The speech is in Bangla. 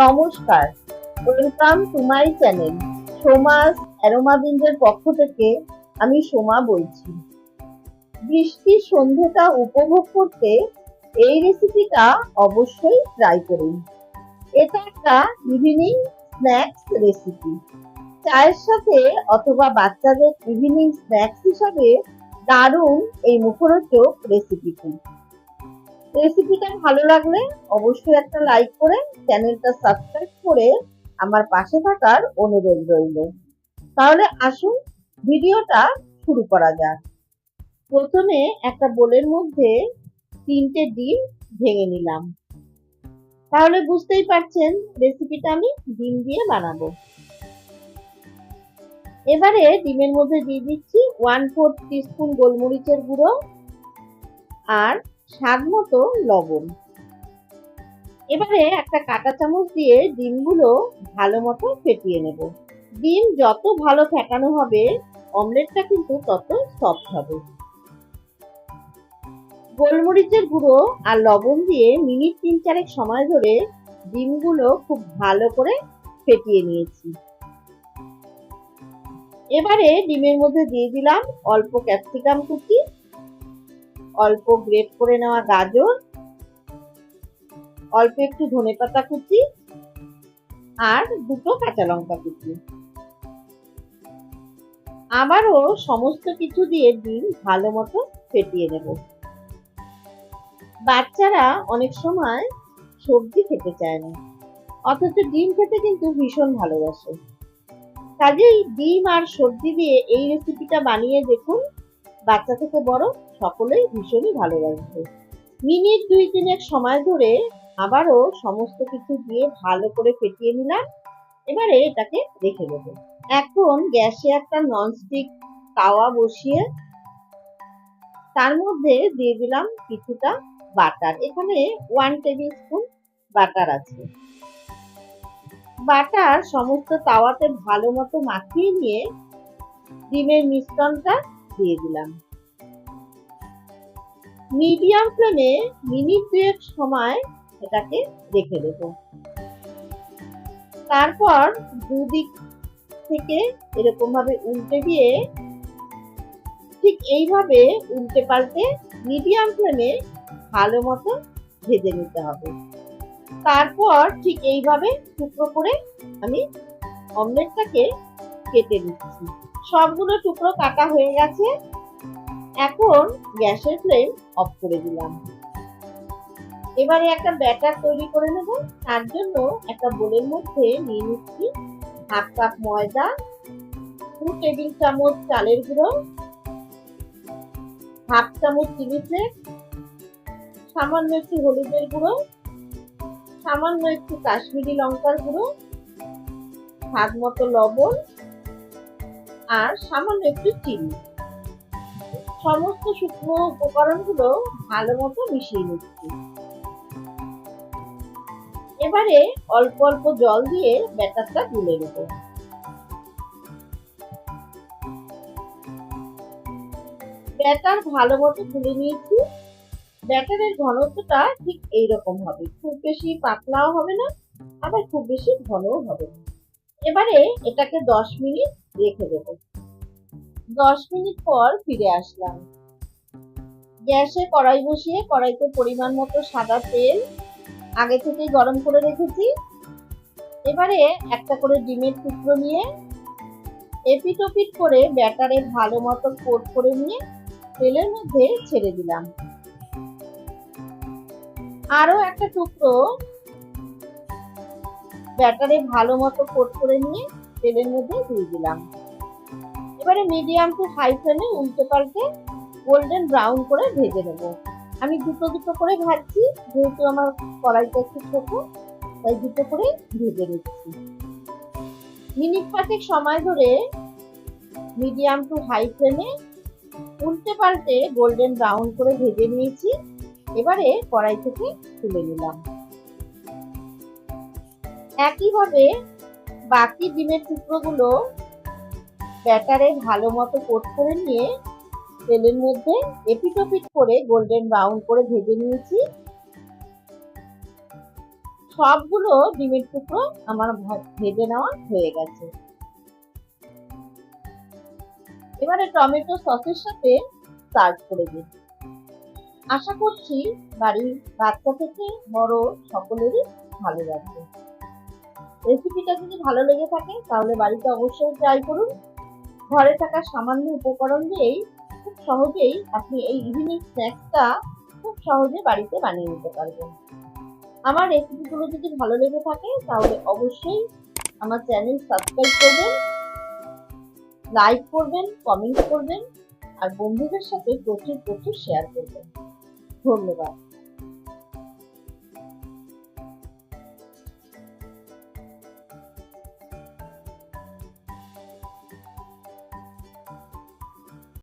নমস্কার। Welcome to my channel. Soma's অ্যারোমাবিন্দের পক্ষ থেকে আমি সোমা বলছি। বৃষ্টির সন্ধ্যেটা উপভোগ করতে এই রেসিপিটা অবশ্যই ট্রাই করুন। এটা একটা ইভিনিং স্ন্যাক্স রেসিপি চায়ের সাথে অথবা বাচ্চাদের ইভিনিং স্ন্যাক্স হিসাবে দারুণ এই মুখরোচক রেসিপিটি রেসিপিটা ভালো লাগলে অবশ্যই একটা লাইক করে চ্যানেলটা সাবস্ক্রাইব করে আমার পাশে থাকার অনুরোধ রইল। তাহলে আসুন ভিডিওটা শুরু করা যাক। প্রথমে একটা বোলের মধ্যে তিনটে ডিম ভেঙে নিলাম। তাহলে বুঝতেই পারছেন রেসিপিটা আমি ডিম দিয়ে বানাবো। এবারে ডিমের মধ্যে দিয়ে দিচ্ছি ওয়ান ফোর টিস্পুন গোলমরিচের গুঁড়ো আর স্বাদ মতো লবণ। এবারে একটা কাঁটা চামচ দিয়ে ডিমগুলো ভালো মতো ফেটিয়ে নেব। ডিম যত ভালো ফেটানো হবে, অমলেটটা কিন্তু তত সফট হবে। গোলমরিচের গুঁড়ো আর লবণ দিয়ে মিনিট তিন চারেক সময় ধরে ডিমগুলো খুব ভালো করে ফেটিয়ে নিয়েছি। এবারে ডিমের মধ্যে দিয়ে দিলাম অল্প ক্যাপসিকাম কুচি অল্প গ্রেট করে নেওয়া গাজর, অল্প একটু ধনেপাতা কুচি আর দুটো কাঁচা লঙ্কা কুচি। আবারও সমস্ত কিছু দিয়ে ডিম ভালো মতো ফেটিয়ে নেব। বাচ্চারা অনেক সময় সবজি খেতে চায় না, অথচ ডিম খেতে কিন্তু ভীষণ ভালোবাসে। কাজেই ডিম আর সবজি দিয়ে এই রেসিপিটা বানিয়ে দেখুন। বাচ্চা থেকে বড় সকলেই ভীষণই ভালোবাসবে মিনিট দুই তিনেক সময় ধরে আবারও সমস্ত কিছু দিয়ে ভালো করে ফেটিয়ে নিলাম, এবারে এটাকে রেখে দেবো। এখন গ্যাসে একটা ননস্টিক তাওয়া বসিয়ে তার মধ্যে দিয়ে দিলাম কিছুটা বাটার। এখানে ওয়ান টেবিল স্পুন বাটার আছে। বাটার সমস্ত তাওয়াতে ভালো মতো মাখিয়ে নিয়ে ডিমের মিশ্রণটা দিয়ে দিলাম। মিডিয়াম ফ্লেমে মিনিট দুয়েক সময় এটাকে রেখে দেব। তারপর দুদিক থেকে এরকম ভাবে উল্টে দিয়ে ঠিক এইভাবে উল্টে পাল্টে মিডিয়াম ফ্লেমে ভালো মতো ভেজে নিতে হবে। তারপর ঠিক এইভাবে টুকরো করে আমি অমলেটটাকে কেটে নিচ্ছি। সবগুলো টুকরো কাটা হয়ে গেছে। এখন গ্যাসের ফ্লেম অফ করে দিলাম। এবারে একটা ব্যাটার তৈরি করে নেব। তার জন্য একটা বোলের মধ্যে নিয়ে নিচ্ছি হাফ কাপ ময়দা, দু টেবিল চামচ চালের গুঁড়ো, হাফ চামচ চিলি ফ্লেক্স সামান্য একটু হলুদের গুঁড়ো, সামান্য একটু কাশ্মীরি লঙ্কার গুঁড়ো স্বাদ মতো লবণ আর সামান্য একটু চিনি। সমস্ত শুকনো উপকরণগুলো ভালো মতো মিশিয়ে নিচ্ছি। এবারে অল্প অল্প জল দিয়ে ব্যাটারটা গুলে নেব। ব্যাটার ভালো মতো গুলে নিয়েছি। ব্যাটারের ঘনত্বটা ঠিক এইরকম হবে। খুব বেশি পাতলাও হবে না, আবার খুব বেশি ঘনও হবে না। এবারে এটাকে দশ মিনিট রেখে দেব। দশ মিনিট পর ফিরে আসলাম। গ্যাসে কড়াই বসিয়ে কড়াইতে পরিমাণ মতো সাদা তেল আগে থেকেই গরম করে রেখেছি। এবারে একটা করে ডিমের টুকরো নিয়ে এপিট ওপিট করে ব্যাটারে ভালো মতো কোট করে নিয়ে তেলের মধ্যে ছেড়ে দিলাম। আরও একটা টুকরো ব্যাটারে ভালো মতো কোট করে নিয়ে তেলের মধ্যে দিয়ে দিলাম। এবারে মিডিয়াম টু হাই ফ্লেমে উল্টে পাল্টে গোল্ডেন ব্রাউন করে ভেজে নেব। আমি দুটো দুটো করে ভাজছি, যেহেতু আমার কড়াইটা একটু ছোট, তাই দুটো করে ভেজে নিচ্ছি। মিনিট পাঁচেক সময় ধরে মিডিয়াম টু হাই ফ্লেমে উল্টে পাল্টে গোল্ডেন ব্রাউন করে ভেজে নিয়েছি। এবারে কড়াই থেকে তুলে নিলাম। একইভাবে বাকি ডিমের টুকরোগুলো ব্যাটারে ভালো মতো কোট করে নিয়ে তেলের মধ্যে এপিট ওপিট করে গোল্ডেন ব্রাউন করে ভেজে নিয়েছি। সবগুলো ডিমের টুকরো আমার ভেজে নেওয়া হয়ে গেছে। এবারে টমেটো সসের সাথে সার্ভ করে দিন আশা করছি বাড়ির বাচ্চা থেকে বড় সকলেরই ভালো লাগবে। রেসিপিটা যদি ভালো লেগে থাকে, তাহলে বাড়িতে অবশ্যই ট্রাই করুন। ঘরে থাকা সামান্য উপকরণ দিয়েই খুব সহজেই আপনি এই ইভিনিং স্ন্যাক্সটা খুব সহজে বাড়িতে বানিয়ে নিতে পারবেন। আমার রেসিপিগুলো যদি ভালো লেগে থাকে, তাহলে অবশ্যই আমার চ্যানেল সাবস্ক্রাইব করবেন লাইক করবেন কমেন্ট করবেন, আর বন্ধুদের সাথে প্রচুর প্রচুর শেয়ার করবেন। ধন্যবাদ।